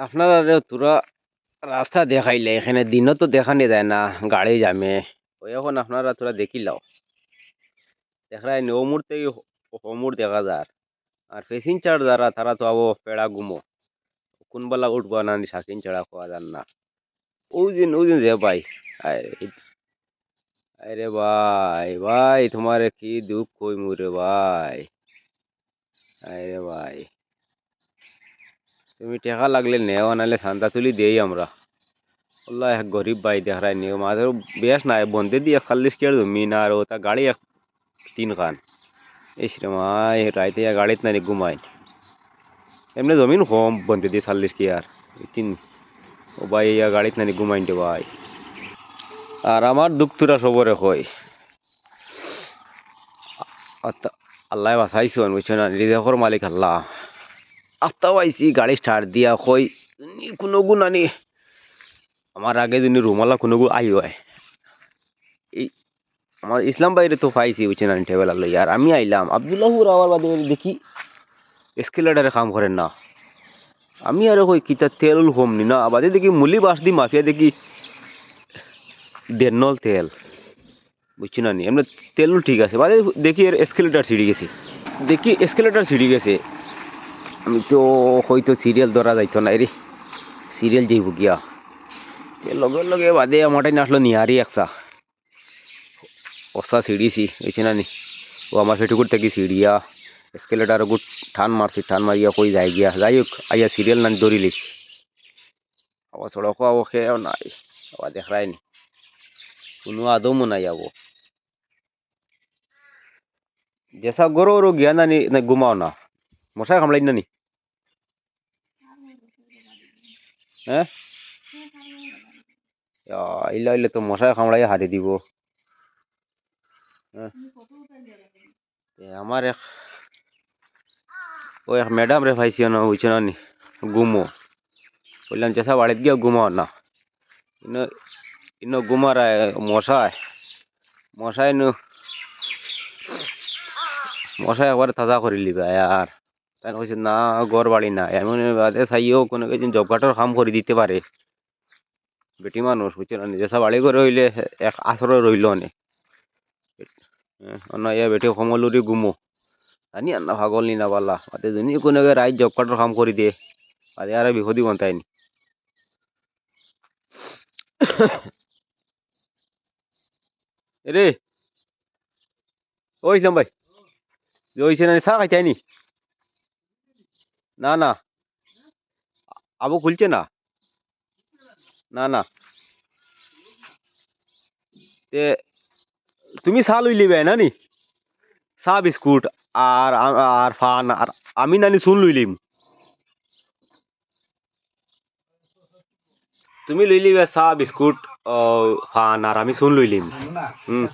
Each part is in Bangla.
আপনারা তোরা রাস্তা দেখাইলে, এখানে দিনও তো দেখানি যায় না, গাড়ি জামে। ওই এখন আপনারা তোরা দেখিলাও দেখাই নি ওমুর থেকে হোমুর দেখা যার। আর প্যাসেঞ্জার যারা, তারা তো আবো পেড়া গুমো। কোনবেলা উঠবো না, নি সাকিন চড়া খাওয়া যান না। ওদিন ওদিন যে ভাই আরে ভাই ভাই তোমার কি দুঃখ কই মুরে ভাই। আরে ভাই। তুমি টেকা লাগলে নেও, নাহলে সান্তা তুলি দেই আমরা। আল্লাহ, এক গরিব ভাই দেখাই নিও। মাঝে বেশ নাই বন্ধে দিয়ে চাল্লিশ কেয়ার জমিন আর ওটা গাড়ি এক তিন খান। ইস রে মাই রাইতে গাড়িত নাই ঘুমাই এমনি জমিন কম বন্ধে দিয়ে চাল্লিশ কেয়ার তিন, ও ভাই ইয়া গাড়িত নাই ঘুমাইন দে ভাই আর আমার দুঃখ তুরা সবরে আত্তা- আল্লাহ বাসাইছো বুঝছ না? রিজেকর মালিক আল্লাহ। আত্তা পাইছি গাড়ি স্টার্ট দিয়া কই কোনো গুণ আনি আমার আগে যদি রুমালা কোনো গু আই হয়। এই আমার ইসলাম বাইরে তো পাইছি বুঝছে না টেবেলা লই আর আমি আইলাম আবদুল্লাহুর আবার বাদে দেখি এসকেলেটারে কাম করেন না। আমি আর কই, কিতা তেল কম নি না। বাদে দেখি মুলি বাস দি মাফিয়া দেখি দেড়নল তেল। বুঝছি না নি? এমনি তেল ঠিক আছে। বাদে দেখি এর এসকেলেটার ছিঁড়ে গেছে। দেখি এসকেলেটার ছিঁড়ে গেছে। আমি তো হয়তো সিরিয়াল ধরা যাইতো না রে সিরিয়াল যাইব গিয়া লগে লগে বাদে আমারটাই আসলো নিহারি একসা অসা সিঁড়িছি বুঝছি না নি? ও আমার সেটুকুর থেকে সিঁড়িয়া এসকেলেটার গুট ঠান মারছি ঠান মারিয়া কই যাই গিয়া। যাই হোক আইয়া সিরিয়াল না দৌড়ি লিছি। আবার সড়ক আবো খেয়েও নাই আবার দেখাই নি। কোনো আদমও নাই আবো গরো গরো গিয়া না নি না ঘুমাও না। মশাই কামড়াই না নি হ্যাঁ ইলা ইলে তো মশাই কামড়াই হারি দিব। আমার এক ও, এক ম্যাডাম রে পাইছি না বুঝছ না নি ঘুমো বললাম চেষা বাড়িত গিয়ে ঘুমাও না? ইনো ইনো ঘুমার মশাই। মশাই নু মশাই একবারে তাজা করে লিবে আর তাই কইছে না ঘর বাড়ি না এমন বাদে চাইও কোনো কিছু জব কার্ডের কাম করে দিতে পারে। বেটি মানুষ, বুঝছ না? নিজেসা বাড়ি করে হইলে এক আসরে রইল নে। অন্য ইয়া বেটি সমলুরি গুমো। জানি আর না ভাগল নি না পাল্লা বাদে যদি কোনো রাইত জব কার্ডের কাম করে দিয়ে আর বিপদি বন্তাই নি। রে ওই ভাই ওইছে না চা খাইতে নি না না। আবু খুলছে না? না না। তে, তুমি চা লই লিবে না নি চা বিস্কুট আর আর ফান আর আমি নানি চুন লই লিম তুমি লই লিবে চা বিস্কুট ফান আর আমি চুন লই লিম হুম।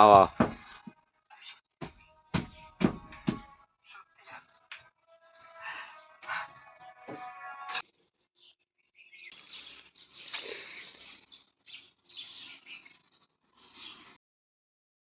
আওয়া।